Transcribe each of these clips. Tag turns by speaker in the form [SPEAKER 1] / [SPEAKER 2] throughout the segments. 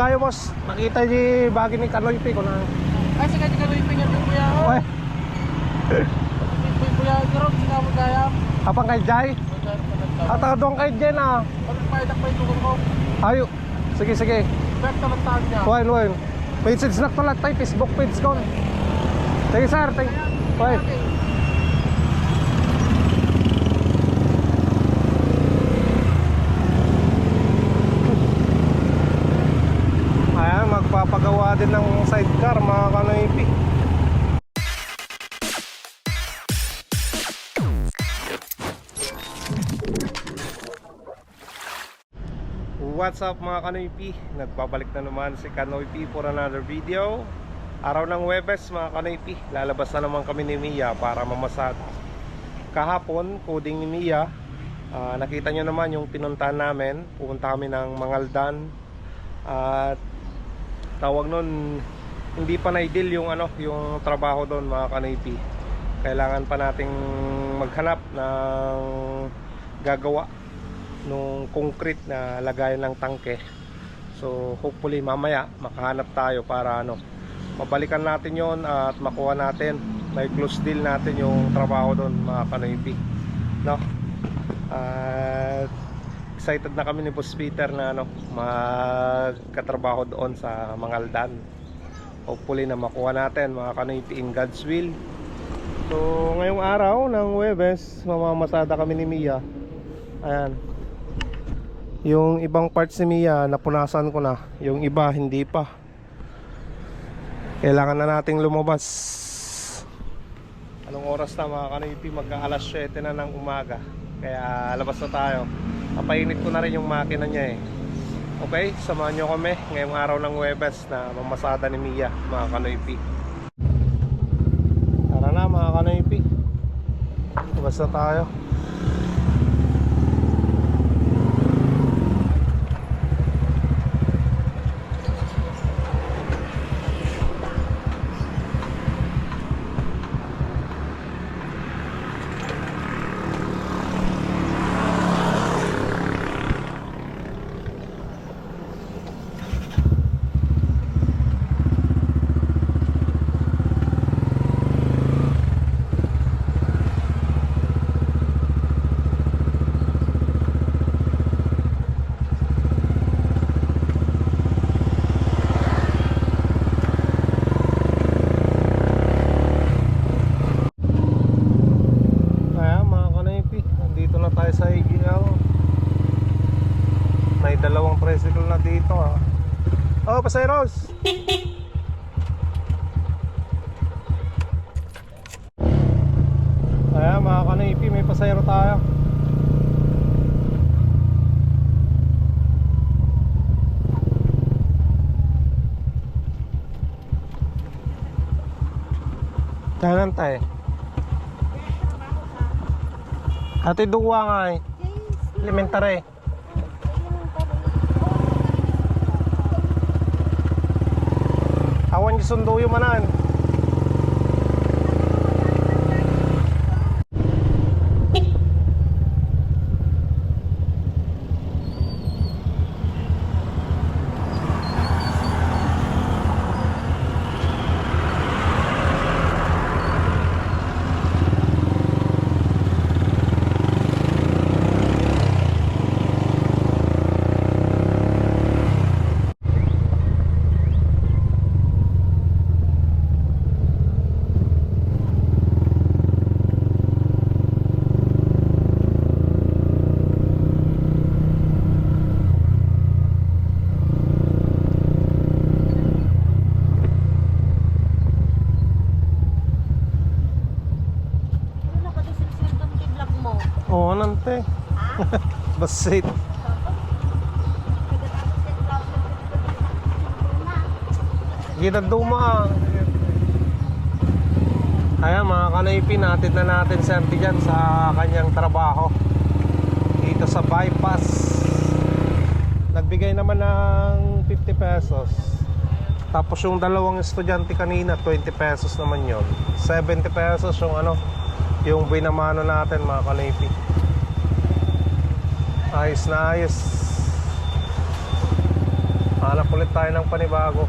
[SPEAKER 1] Pagayo boss, nakita di bagi ni Kanoy Pi ko na.
[SPEAKER 2] Ay, sige, sige, may pingat yung kuya.
[SPEAKER 1] Oy,
[SPEAKER 2] May kuya ko rin, sinamu kaya.
[SPEAKER 1] apang kay Jai. At ah, doon kay Jen ah.
[SPEAKER 2] Pag paidak pa yung ko.
[SPEAKER 1] Ayo. Sige sige.
[SPEAKER 2] Back na magtahan niya.
[SPEAKER 1] Kuhain kuhain. Page na pala tayo Facebook page ko. Sige sir, thank. Kuhain.
[SPEAKER 2] Okay.
[SPEAKER 1] Ayan, din ng sidecar mga kanoipi. What's up mga kanoipi? Nagbabalik na naman si Kanoipi for another video. Araw ng Webes mga kanoipi, lalabas na naman kami ni Mia para mamasad. Kahapon, coding ni Mia, ah, nakita nyo naman yung pinuntahan namin. Pupunta kami ng Mangaldan. At tawag nun hindi pa na-deal yung ano yung trabaho doon mga kanipi kailangan pa nating maghanap ng gagawa nung concrete na lagayan ng tangke. So hopefully mamaya makahanap tayo para ano mabalikan natin yon at makuha natin may close deal natin yung trabaho doon mga kanipi no? At excited na kami ni Boss Peter na ano magkatrabaho doon sa Mangaldan hopefully na makuha natin mga kanoipi in God's will. So ngayong araw ng Webes mamamasada kami ni Mia. Ayan. Yung ibang parts ni Mia napunasan ko na. Yung iba hindi pa. Kailangan na nating lumabas. Anong oras na mga kanoipi magka alas 7 na ng umaga. Kaya labas na tayo Papainit ko na rin yung makina niya eh. Okay, samahan nyo kami ngayong araw ng Webes na mamasada ni Mia, mga kanoypi. Tara na mga kanoypi. Labas na tayo. Kaya mga kanoypi, nandito na tayo sa Igigaw. May dalawang tricycle na dito ah. Pasayros! Kaya mga kanoypi, may pasayro tayo. Dahan tayo. Ate duwa nga eh. Elementary. Awan yung sundo yung manan. Basit. Gita duma. Ayan mga kanaypi, natin na natin si Auntie dyan sa kanyang trabaho. Dito sa bypass. Nagbigay naman ng 50 pesos. Tapos yung dalawang estudyante kanina, 20 pesos naman yon 70 pesos yung ano, yung binamano natin mga kanaypi. Ayos na ayos. Hanap ulit tayo ng panibago.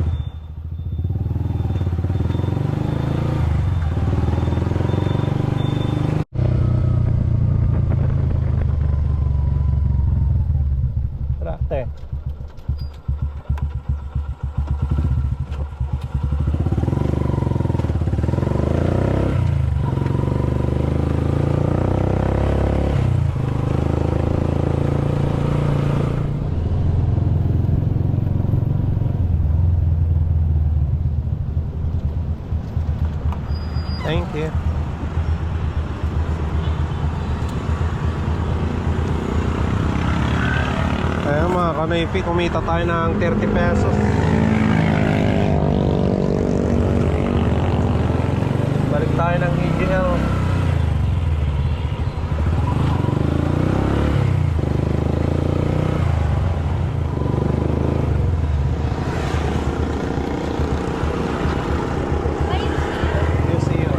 [SPEAKER 1] Tara, te. Thank you. Kanaypi, kumita tayo ng 30 pesos. Balik tayo ng EGL. You see you.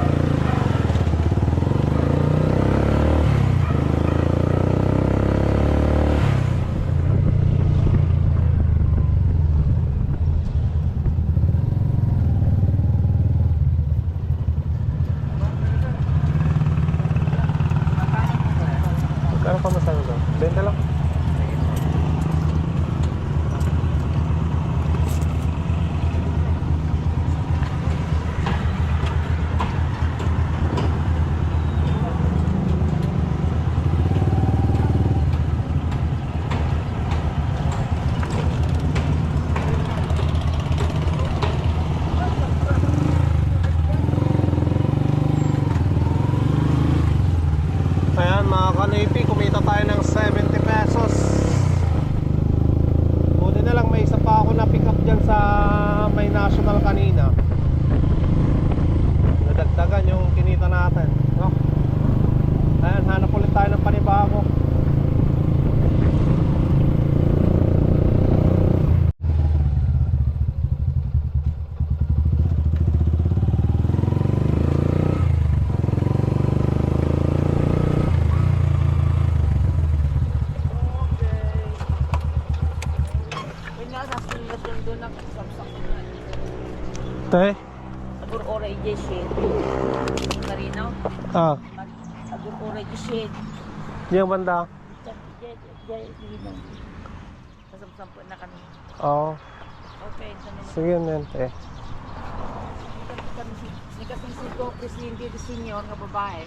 [SPEAKER 1] Magkano pa masabi ko? Benta lang. Ayan mga kanipi, kumita tayo ng 70 pesos Buti na lang may isa pa ako na pick up dyan sa may national kanina. Nadagdagan yung kinita natin no? Ayan, hanap ulit tayo ng panibago
[SPEAKER 3] Yun nga, sasunod yung doon ang samsak na.
[SPEAKER 1] Te?
[SPEAKER 3] Agur oray jeshin. Marino.
[SPEAKER 1] Ah,
[SPEAKER 3] Agur oray jeshin.
[SPEAKER 1] Yung banda
[SPEAKER 3] Kasamsampo.
[SPEAKER 1] Oo,
[SPEAKER 3] Okay,
[SPEAKER 1] sige yan te
[SPEAKER 3] kami si ni kasi si ko presidente de senior nga babae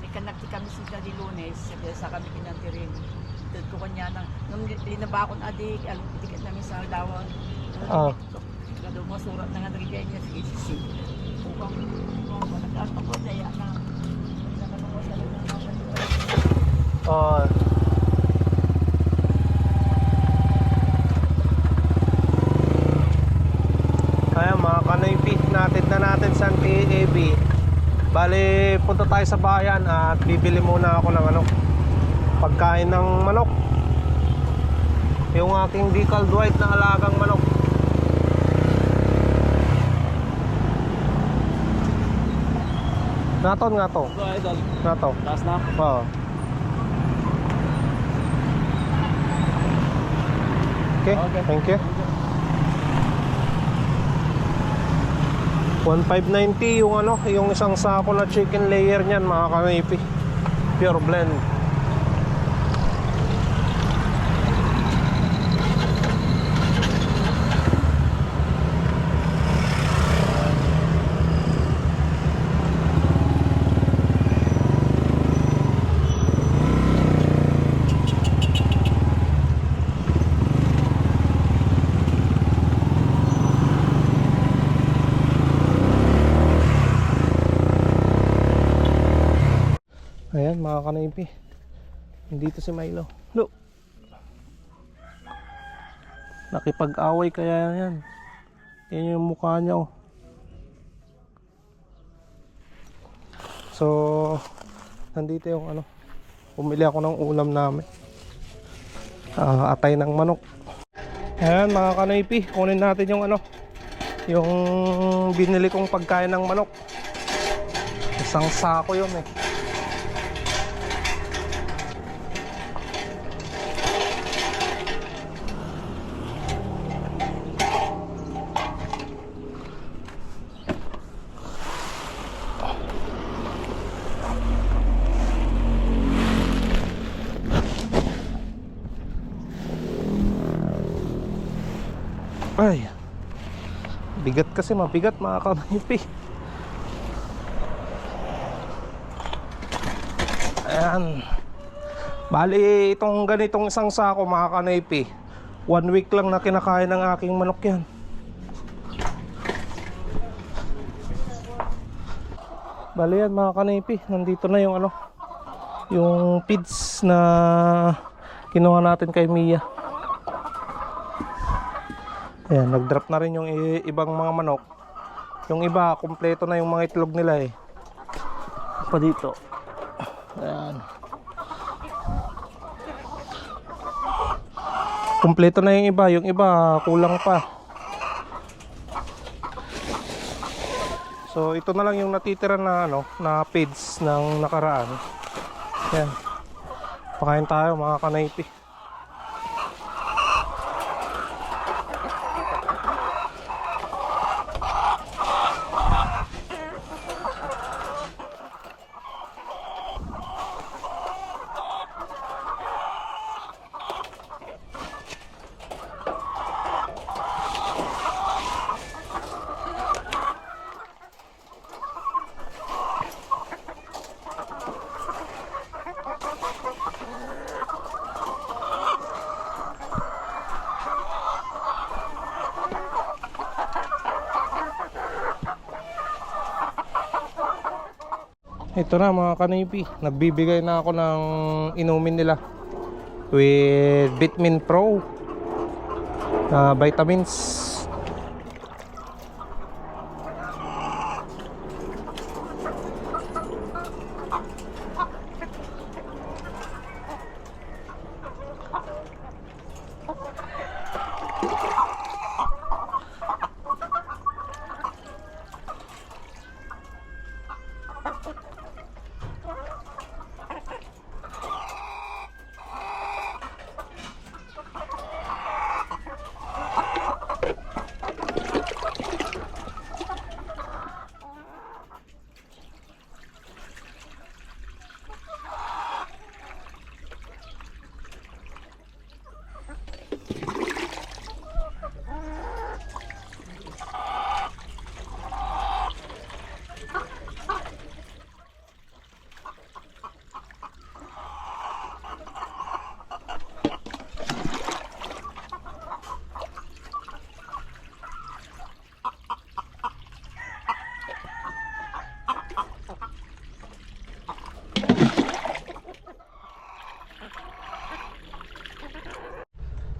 [SPEAKER 3] ni kanak ti kami si di lunes sabi sa kami pinantirin Dito ko kanya nang nung linaba akong adik alam tiket namin sa lawang
[SPEAKER 1] Ah.
[SPEAKER 3] Kado mo surat na nga nagigay niya sige si Upang upang nagkaas pa ko daya na Nakanong mo sa lang
[SPEAKER 1] Oo Kaya mga kanaypi, natin na natin sa TAB. Bali, punta tayo sa bayan at bibili muna ako ng ano, pagkain ng manok. Yung aking decaled white na alagang manok. Naton nga to.
[SPEAKER 2] Idol.
[SPEAKER 1] Nato.
[SPEAKER 2] Taas na.
[SPEAKER 1] Oo. Okay,
[SPEAKER 2] Okay.
[SPEAKER 1] thank you. 1590 yung ano, yung isang sako na chicken layer niyan, mga kanipi. Pure blend. Ayan mga kanaypi. Nandito si Milo. Look Nakipag-away kaya yan. Yan yung mukha niya oh. So Nandito yung ano Pumili ako ng ulam namin. Ah, Atay ng manok. Ayan mga kanaypi Kunin natin yung ano Yung binili kong pagkain ng manok. Isang sako yun eh Ay. Bigat kasi mabigat mga kanipi. Ayan. Bali, itong ganitong isang sako mga kanipi. One week lang na kinakain ng aking manok yan. Bali yan mga kanipi. Nandito na yung ano. Yung feeds na kinuha natin kay Mia. Ayan, nag-drop na rin yung ibang mga manok. Yung iba, kumpleto na yung mga itlog nila eh. Pa dito. Ayan. Kumpleto na yung iba. Yung iba, kulang pa. So, ito na lang yung natitira na ano, na feeds ng nakaraan. Ayan. Pakain tayo mga kanaypi. Ito na mga kanipi, nagbibigay na ako ng inumin nila with Vitamin Pro na vitamins.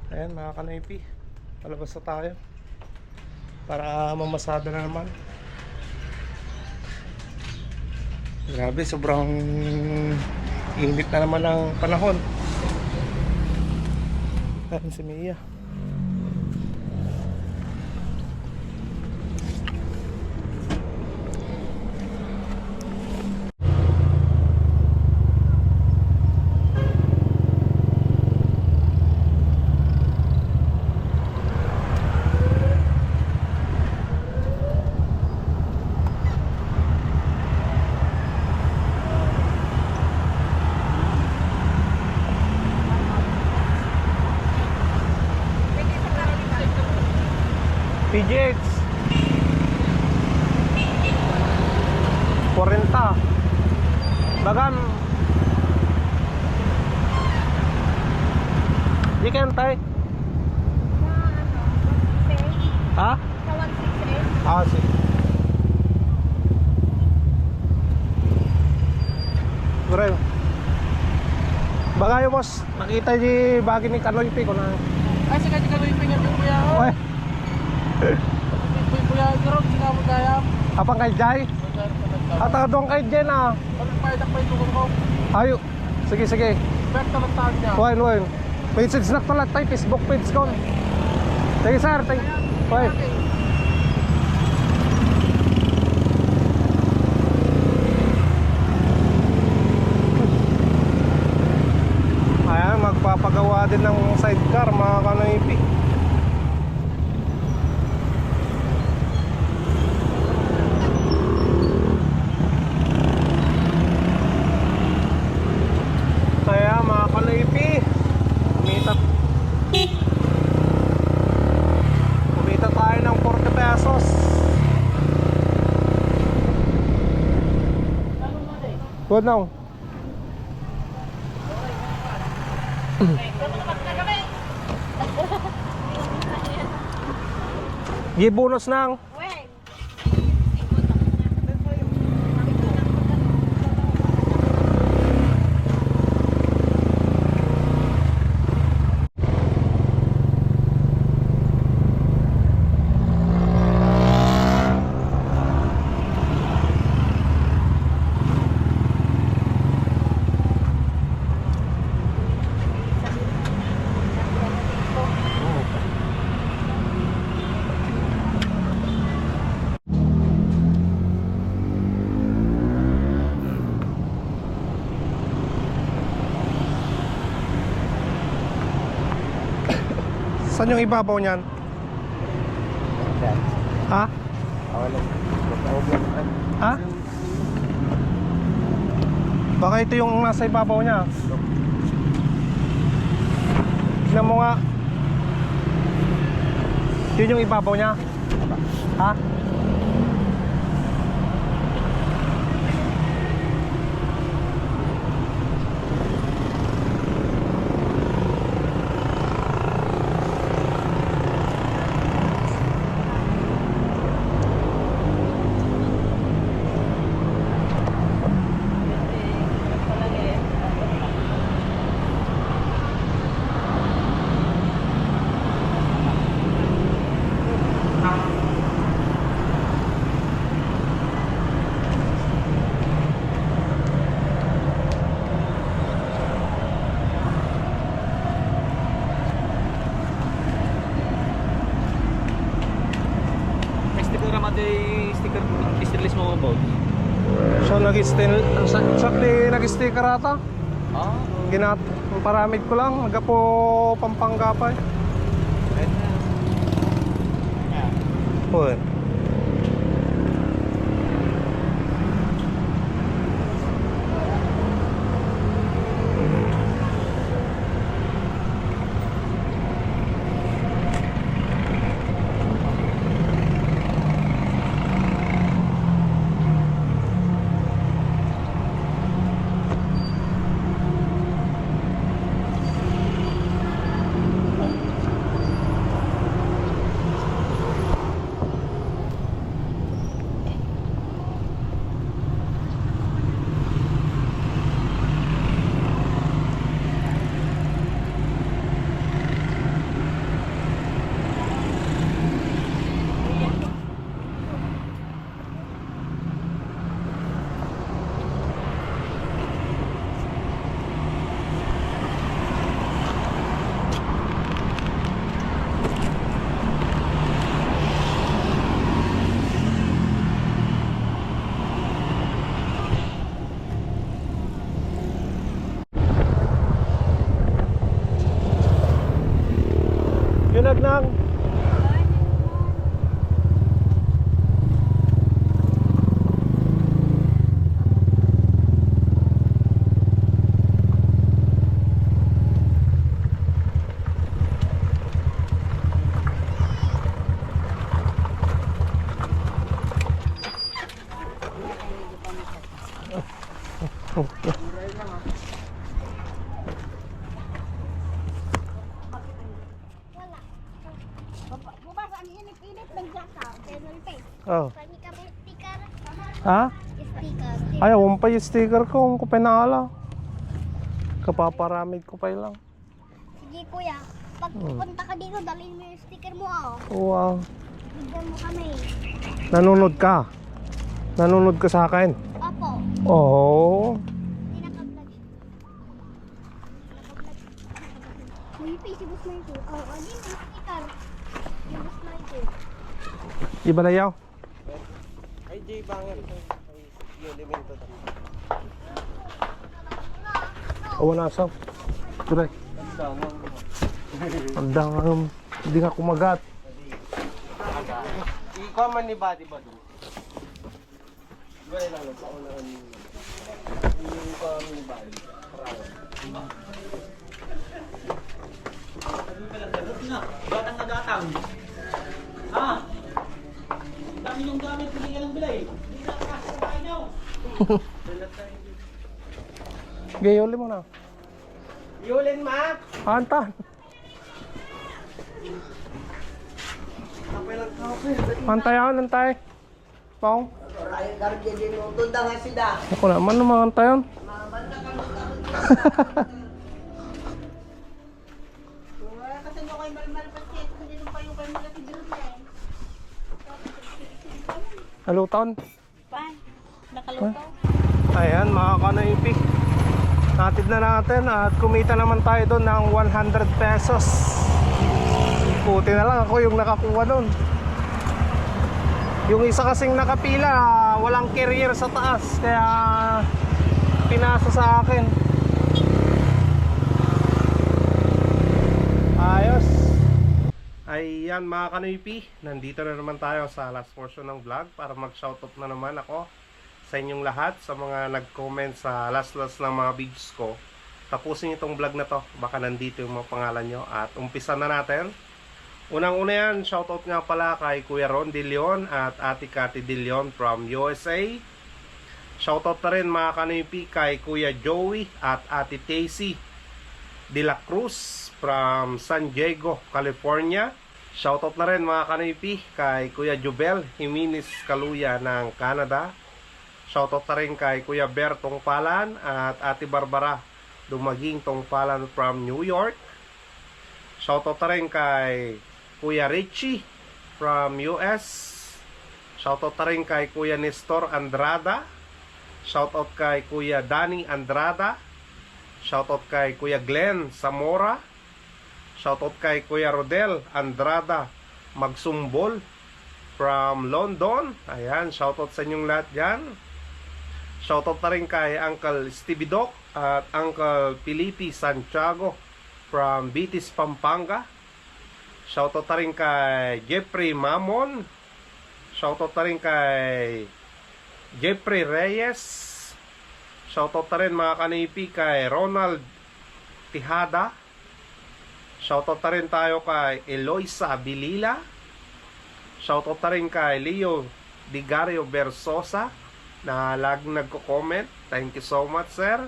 [SPEAKER 1] Ayan mga kanaypi, palabas na tayo para mamasada na naman. Grabe, sobrang init na naman ang panahon. Ayan si Mia. Bagan Di kan tay? Ha? Ah, si. Bro. Bagayo boss, nakita di bagi ni Kanoy Pi ko na.
[SPEAKER 2] Ay, sige, sige, wiping yan, kuya. oh.
[SPEAKER 1] Oy,
[SPEAKER 2] Kuya, kuya, garot, sinabot kaya.
[SPEAKER 1] apang kay Jai? At doon kay Jen ah.
[SPEAKER 2] Yung tugon ko.
[SPEAKER 1] Ayo. Sige sige.
[SPEAKER 2] Back naman tayo niya.
[SPEAKER 1] Wain wain. Message na pala tayo Facebook page ko. Sige sir, thank. Wain. Ayan, magpapagawa din ng sidecar mga kanoipi. Kaya mga kanoipi, kumita Good now. Give bonus nang. Saan yung ibabaw niyan? Ha? Ha? Baka ito yung nasa ibabaw niya. Tignan mo nga. Yun yung ibabaw niya. Ha?
[SPEAKER 2] Next sticker naman day sticker sticker mo about.
[SPEAKER 1] So nag-still, sakli nag-sticker ata.
[SPEAKER 2] Ah,
[SPEAKER 1] Ginat, paramid ko lang, magapo pampangga pa eh. Uy. Yung sticker ko kung ko pinala. Kapaparamid ko pa lang.
[SPEAKER 4] Sige kuya. Pag pupunta ka dito, dalhin mo yung sticker mo ah.
[SPEAKER 1] Wow.
[SPEAKER 4] Bigyan mo kami.
[SPEAKER 1] Nanonood ka. Nanonood ka sa akin.
[SPEAKER 4] Opo.
[SPEAKER 1] Oo.
[SPEAKER 4] Hindi naka-vlog siya. Naka-vlog. May bus na ito. Oo, oh, din yung sticker. Yung na ito.
[SPEAKER 1] Ibalayaw.
[SPEAKER 2] Ay, Jay Banger. Ay, yun, elemento
[SPEAKER 1] O wala sa. Tuloy. Ang dangam. Hindi nga kumagat.
[SPEAKER 2] Ikaw man ni Buddy ba doon? Wala lang, sa una rin. Yung ikaw ni Buddy. Gatang na gatang. Ha? Dami yung gamit, hindi ka lang bilay. Hindi na bahay niyo.
[SPEAKER 1] Gayoli mo na.
[SPEAKER 2] Yulin, ma!
[SPEAKER 1] Antan.
[SPEAKER 2] Kapay lang kape.
[SPEAKER 1] Pantayan, antay. Pao.
[SPEAKER 2] Ryan Garcia din mo. Tunda nga sida.
[SPEAKER 1] Ako naman naman antayan.
[SPEAKER 4] Kasi nung kayo malmal pa siya, hindi nung kayo kayo malaki doon eh.
[SPEAKER 1] Halutan.
[SPEAKER 4] Pa, nakalutaw.
[SPEAKER 1] Ayan mga kanaypi. Natid na natin at kumita naman tayo doon ng 100 pesos. Puti na lang ako yung nakakuha doon. Yung isa kasing nakapila, walang carrier sa taas kaya pinasa sa akin. Ayos. Ayan mga kanipi, nandito na naman tayo sa last portion ng vlog para mag-shoutout na naman ako sa inyong lahat, sa mga nag-comment sa last-last ng mga videos ko. Tapusin itong vlog na to, baka nandito yung mga pangalan nyo at umpisa na natin. Unang-una yan, shoutout nga pala kay Kuya Ron De Leon at Ate Cathy De Leon from USA. Shoutout na rin mga kanipi kay Kuya Joey at Ate Tacy De La Cruz from San Diego, California. Shoutout na rin mga kanipi kay Kuya Jubel Jimenez Kaluya ng Canada. Shoutout na rin kay Kuya Bertong Palan at Ate Barbara Dumaging Tongpalan from New York. Shoutout na rin kay Kuya Richie from US. Shoutout na rin kay Kuya Nestor Andrada. Shoutout kay Kuya Danny Andrada. Shoutout kay Kuya Glenn Zamora. Shoutout kay Kuya Rodel Andrada Magsumbol from London. Ayan, shoutout sa inyong lahat dyan. Shoutout na rin kay Uncle Stevie Doc at Uncle Felipe Santiago from Bitis, Pampanga. Shoutout na rin kay Jeffrey Mamon. Shoutout na rin kay Jeffrey Reyes. Shoutout na rin mga kanipi kay Ronald Tihada. Shoutout na rin tayo kay Eloisa Bilila. Shoutout na rin kay Leo Digario Versosa na laging nagko-comment. Thank you so much, sir.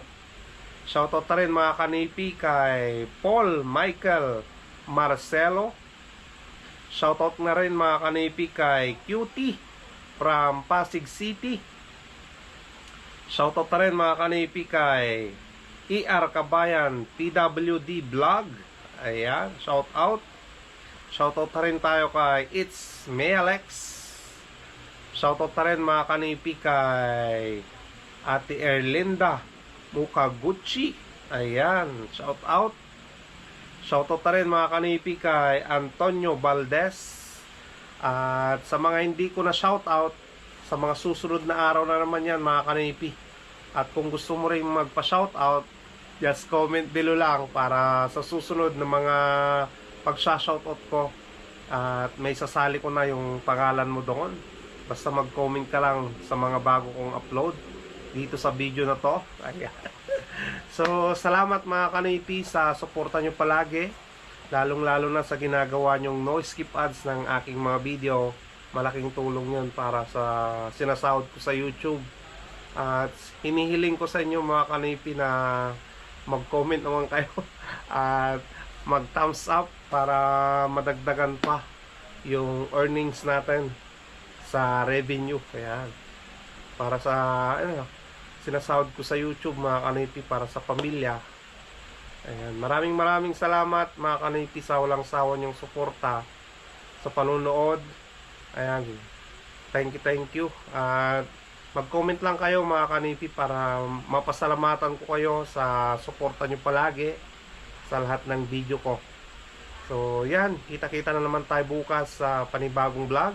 [SPEAKER 1] Shoutout na rin mga kanipi kay Paul Michael Marcelo. Shoutout na rin mga kanipi kay Cutie from Pasig City. Shoutout na rin mga kanipi kay ER Kabayan PWD Vlog. Ayan, shout out. Shoutout na rin tayo kay It's Mealex. Shoutout na rin mga kanipi kay Ate Erlinda Mukaguchi. Ayan, shout out. Shoutout na rin mga kanipi kay Antonio Valdez. At sa mga hindi ko na shoutout, sa mga susunod na araw na naman yan mga kanipi. At kung gusto mo rin magpa-shoutout, just comment below lang para sa susunod na mga pag-shoutout ko at may sasali ko na yung pangalan mo doon. Basta mag-comment ka lang sa mga bago kong upload dito sa video na to. Ayan. So, salamat mga kanipi sa suporta nyo palagi. Lalong-lalo na sa ginagawa nyong no skip ads ng aking mga video. Malaking tulong yun para sa sinasahod ko sa YouTube. At hinihiling ko sa inyo mga kanipi na mag-comment naman kayo at mag-thumbs up para madagdagan pa yung earnings natin sa revenue. Ayan. Para sa ano, sinasahod ko sa YouTube mga kanipi para sa pamilya. Ayan. Maraming maraming salamat mga kanipi sa walang sawa niyong suporta sa panunood. Ayan. Thank you, thank you. At mag-comment lang kayo mga kanipi para mapasalamatan ko kayo sa suporta niyo palagi sa lahat ng video ko. So, yan. Kita-kita na naman tayo bukas sa panibagong vlog.